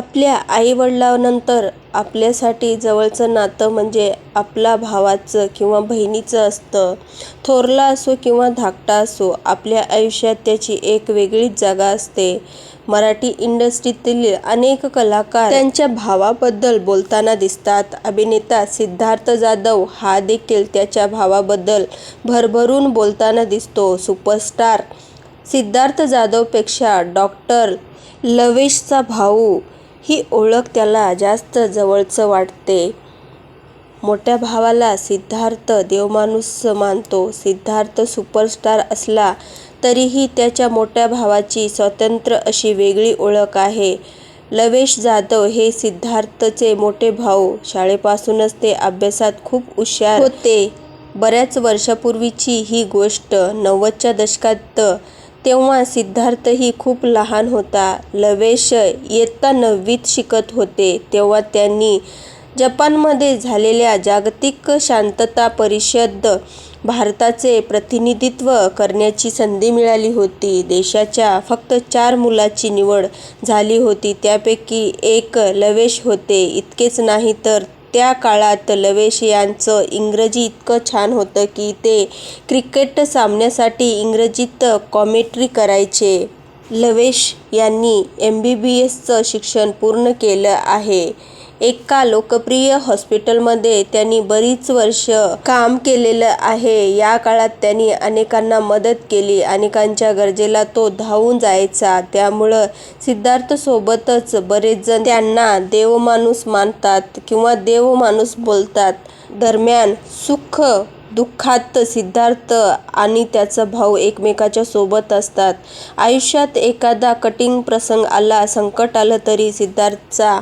आपल्या आईवडिलानंतर आपल्यासाठी जवळचं नातं म्हणजे आपला भावाचं किंवा बहिणीचं असतं. थोरला असो किंवा धाकटा असो, आपल्या आयुष्यात त्याची एक वेगळीच जागा असते. मराठी इंडस्ट्रीतील अनेक कलाकार त्यांच्या भावाबद्दल बोलताना दिसतात. अभिनेता सिद्धार्थ जाधव हा देखील त्याच्या भावाबद्दल भरभरून बोलताना दिसतो. सुपरस्टार सिद्धार्थ जाधवपेक्षा डॉक्टर लवेशचा भाऊ ही ओळख त्याला जास्त जवळचं वाटते. मोठ्या भावाला सिद्धार्थ देवमाणूस मानतो. सिद्धार्थ सुपरस्टार असला तरीही त्याच्या मोठ्या भावाची स्वतंत्र अशी वेगळी ओळख आहे. लवेश जाधव हे सिद्धार्थचे मोठे भाऊ. शाळेपासूनच ते अभ्यासात खूप हुशार होते. बऱ्याच वर्षांपूर्वीची ही गोष्ट. नव्वदच्या दशकात. तेव्हा सिद्धार्थही खूप लहान होता. लवेश इयत्ता नववीत शिकत होते. तेव्हा त्यांनी जपानमध्ये झालेल्या जागतिक शांतता परिषदेत भारताचे प्रतिनिधित्व करण्याची संधी मिळाली होती. देशाच्या फक्त चार मुलांची निवड झाली होती. त्यापैकी एक लवेश होते. इतकेच नाही तर त्या काळात लवेश यांचं इंग्रजी इतकं छान होतं की ते क्रिकेट सामन्यासाठी इंग्रजीत कॉमेंट्री करायचे. लवेश यांनी एमबीबीएसचं शिक्षण पूर्ण केलं आहे. एका लोकप्रिय हॉस्पिटलमध्ये त्यांनी बरीच वर्ष काम केलेलं आहे. या काळात त्यांनी अनेकांना मदत केली. अनेकांच्या गरजेला तो धावून जायचा. त्यामुळं सिद्धार्थसोबतच बरेच जण त्यांना देवमाणूस मानतात किंवा देवमाणूस बोलतात. दरम्यान सुख-दुःखात सिद्धार्थ आणि त्याचा भाऊ एकमेकांच्या सोबत असतात. आयुष्यात एखादा कठीण प्रसंग आला, संकट आलं तरी सिद्धार्थचा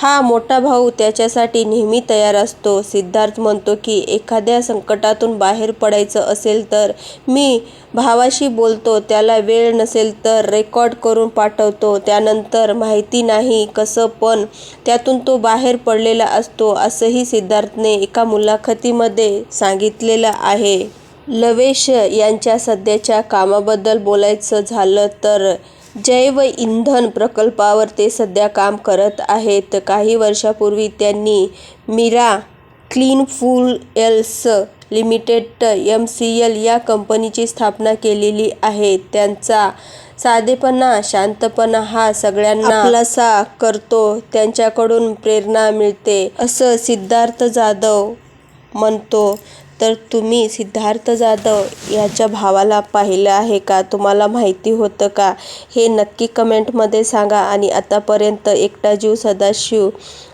हा मोठा भाऊ त्याच्यासाठी नेहमी तयार असतो. सिद्धार्थ म्हणतो की एखाद्या संकटातून बाहेर पडायचं असेल तर मी भावाशी बोलतो. त्याला वेळ नसेल तर रेकॉर्ड करून पाठवतो. त्यानंतर माहिती नाही कसं पण त्यातून तो बाहेर पडलेला असतो असंही सिद्धार्थने एका मुलाखतीमध्ये सांगितलेलं आहे. लवेश यांच्या सध्याच्या कामाबद्दल बोलायचं झालं तर जैवइंधन प्रकल्पावर ते सध्या काम करत आहेत. काही वर्षांपूर्वी त्यांनी Meera clean fuels limited MCL या कंपनीची स्थापना केलेली आहे. त्यांचा साधेपणा, शांतपणा हा सगळ्यांना आपलासा करतो. त्यांच्याकडून प्रेरणा मिळते असं सिद्धार्थ जाधव म्हणतो. तर तुम्ही सिद्धार्थ जाधव याच्या भावाला पाहिलं आहे का? तुम्हाला माहिती होतं का? हे नक्की कमेंटमध्ये सांगा. आणि आतापर्यंत एकटा जीव सदाशिव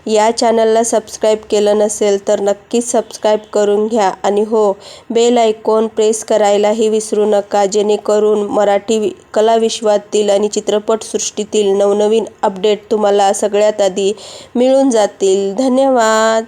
या चॅनलला सबस्क्राईब केलं नसेल तर नक्कीच सबस्क्राईब करून घ्या. आणि हो, बेल आयकॉन प्रेस करायलाही विसरू नका जेणेकरून मराठी कलाविश्वातील आणि चित्रपटसृष्टीतील नवनवीन अपडेट तुम्हाला सगळ्यात आधी मिळून जातील. धन्यवाद.